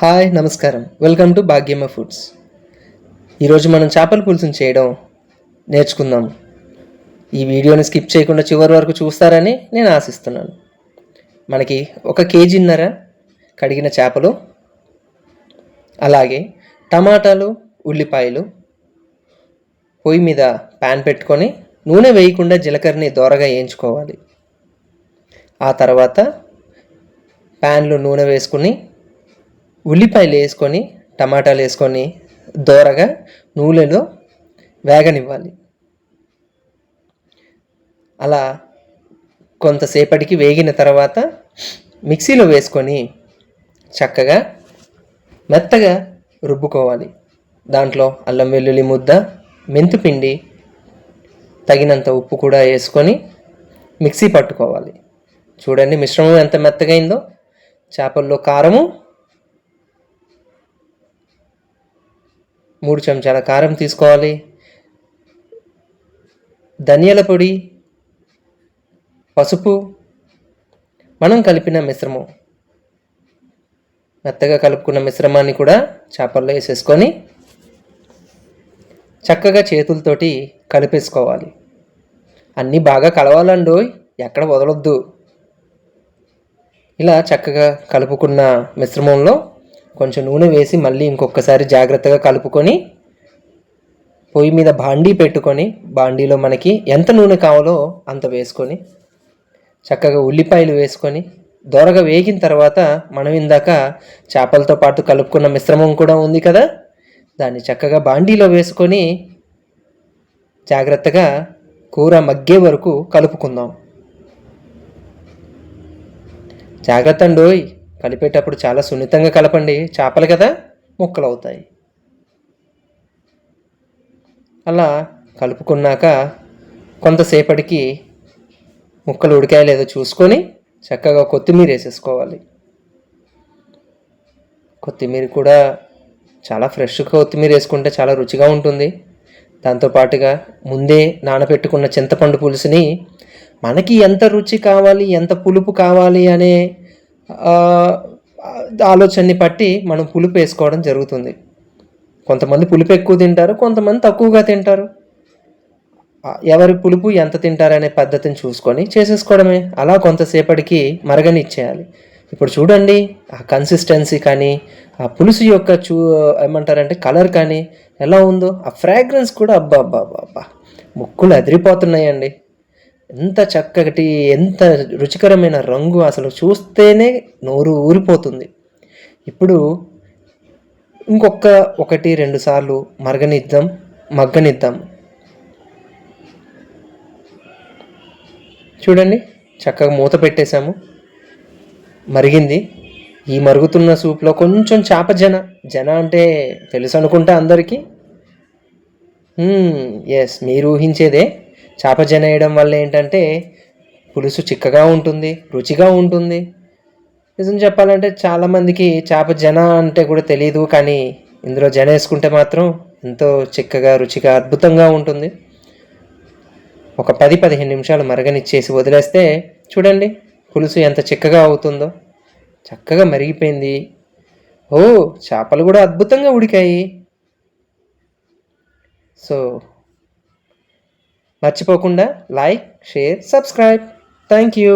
Hi నమస్కారం. Welcome to Bhagyamma foods. ఈరోజు మనం చేపల పులుసుని చేయడం నేర్చుకుందాం. ఈ వీడియోని స్కిప్ చేయకుండా చివరి వరకు చూస్తారని నేను ఆశిస్తున్నాను. మనకి ఒక కేజీన్నర కడిగిన చేపలు అలాగే టమాటాలు ఉల్లిపాయలు పొయ్యి మీద ప్యాన్ పెట్టుకొని నూనె వేయకుండా జీలకర్రని దోరగా వేయించుకోవాలి. ఆ తర్వాత ప్యాన్లో నూనె వేసుకుని ఉల్లిపాయలు వేసుకొని టమాటాలు వేసుకొని దోరగా నూనెలో వేగనివ్వాలి. అలా కొంతసేపటికి వేగిన తర్వాత మిక్సీలో వేసుకొని చక్కగా మెత్తగా రుబ్బుకోవాలి. దాంట్లో అల్లం వెల్లుల్లి ముద్ద మెంతిపిండి తగినంత ఉప్పు కూడా వేసుకొని మిక్సీ పట్టుకోవాలి. చూడండి మిశ్రమం ఎంత మెత్తగైందో చేపల్లో కారము మూడు చెంచాల కారం తీసుకోవాలి. ధనియాల పొడి పసుపు మనం కలిపిన మిశ్రమం. మెత్తగా కలుపుకున్న మిశ్రమాన్ని కూడా చేపల్లో వేసేసుకొని చక్కగా చేతులతోటి కలిపేసుకోవాలి. అన్నీ బాగా కలవాలండో ఎక్కడ వదలొద్దు. ఇలా చక్కగా కలుపుకున్న మిశ్రమంలో కొంచెం నూనె వేసి మళ్ళీ ఇంకొకసారి జాగ్రత్తగా కలుపుకొని పొయ్యి మీద బాండీ పెట్టుకొని బాండీలో మనకి ఎంత నూనె కావాలో అంత వేసుకొని చక్కగా ఉల్లిపాయలు వేసుకొని దోరగా వేగిన తర్వాత మనం ఇందాక చేపలతో పాటు కలుపుకున్న మిశ్రమం కూడా ఉంది కదా? దాన్ని చక్కగా బాండీలో వేసుకొని జాగ్రత్తగా కూర మగ్గే వరకు కలుపుకుందాం. జాగ్రత్త అండోయ్. కలిపేటప్పుడు చాలా సున్నితంగా కలపండి. చేపలు కదా? ముక్కలు అవుతాయి అలా కలుపుకున్నాక కొంతసేపటికి ముక్కలు ఉడికాయో లేదో చూసుకొని చక్కగా కొత్తిమీర వేసేసుకోవాలి. కొత్తిమీర కూడా చాలా ఫ్రెష్గా కొత్తిమీర వేసుకుంటే చాలా రుచిగా ఉంటుంది. దాంతోపాటుగా ముందే నానబెట్టుకున్న చింతపండు పులుసుని మనకి ఎంత రుచి కావాలి ఎంత పులుపు కావాలి అనే ఆలోచనని బట్టి మనం పులుపు వేసుకోవడం జరుగుతుంది. కొంతమంది పులుపు ఎక్కువ తింటారు కొంతమంది తక్కువగా తింటారు. ఎవరి పులుపు ఎంత తింటారనే పద్ధతిని చూసుకొని చేసేసుకోవడమే. అలా కొంతసేపటికి మరగనిచ్చేయాలి. ఇప్పుడు చూడండి ఆ కన్సిస్టెన్సీ కానీ ఆ పులుసు యొక్క చూ ఏమంటారంటే కలర్ కానీ ఎలా ఉందో ఆ ఫ్రాగ్రెన్స్ కూడా అబ్బా అబ్బా అబ్బా అబ్బా ముక్కులు అదిరిపోతున్నాయండి. ఎంత చక్కటి ఎంత రుచికరమైన రంగు అసలు చూస్తేనే నోరు ఊరిపోతుంది. ఇప్పుడు ఇంకొక ఒకటి రెండు సార్లు మరగనిద్దాం మగ్గనిద్దాం. చూడండి చక్కగా మూత పెట్టేశాము. మరిగింది. ఈ మరుగుతున్న సూప్లో కొంచెం చేప జన జన అంటే తెలుసు అనుకుంటా అందరికీ ఎస్ మీరు ఊహించేదే. చేప జన వేయడం వల్ల ఏంటంటే పులుసు చిక్కగా ఉంటుంది రుచిగా ఉంటుంది. నిజం చెప్పాలంటే చాలామందికి చేప జన అంటే కూడా తెలియదు కానీ ఇందులో జన వేసుకుంటే మాత్రం ఎంతో చిక్కగా రుచిగా అద్భుతంగా ఉంటుంది. ఒక పది పదిహేను నిమిషాలు మరగనిచ్చేసి వదిలేస్తే చూడండి పులుసు ఎంత చిక్కగా అవుతుందో. చక్కగా మరిగిపోయింది. ఓ చేపలు కూడా అద్భుతంగా ఉడికాయి. సో మర్చిపోకుండా like share subscribe. Thank you.